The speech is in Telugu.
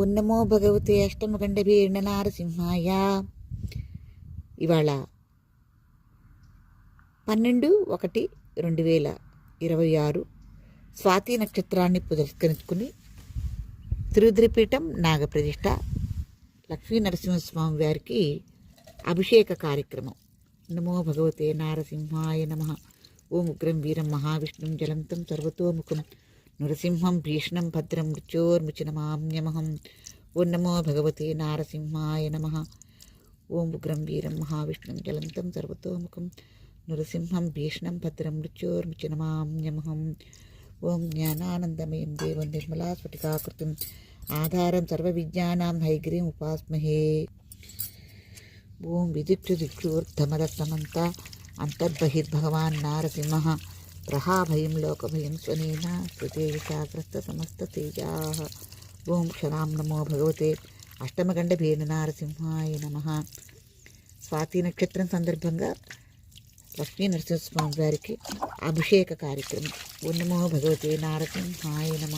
ఉన్నమో భగవతే అష్టమగండభీర్ణ నారసింహాయ ఇవాళ పన్నెండు ఒకటి రెండు వేల ఇరవై ఆరు స్వాతి నక్షత్రాన్ని పురస్కరించుకుని తిరుద్రిపీఠం నాగప్రతిష్ట లక్ష్మీ నరసింహస్వామి వారికి అభిషేక కార్యక్రమం. నమో భగవతే నారసింహాయ నమ. ఓం ఉగ్రం వీరం మహావిష్ణుం జలంతం సర్వతోముఖం నృసింహం భీష్ణం భద్రం మృత్యోర్ముచినమామ్యమహం ఓం నమో భగవతే నారసింహాయ నమ. ఓం ఉగ్రం వీరం మహావిష్ణుం జలంతం సర్వతోముఖం. నృసింహం భీష్ణం భద్రం మృత్యోర్ముచినమామ్యమహం ఓం జ్ఞానానందమయం దేవం నిర్మలా స్ఫటికాకృతిం. ఆధారం సర్వవిద్యానాం హైగ్రీం ఉపాస్మహే. ఓం విదిక్షు దిక్షూర్ధమరసమంత అంతర్బహిర్భగవాన్ నారసింహ. ప్రహాభయం లోకభయం స్వనేన స్థితే విశాగ్రస్త సమస్త తేజా. ఓం క్షణాం నమో భగవతే అష్టమగండ నారసింహాయ నమ. స్వాతి నక్షత్రం సందర్భంగా లక్ష్మీ నరసింహస్వామి వారికి అభిషేక కార్యక్రమం. ఓ నమో భగవతే నారసింహాయ నమ.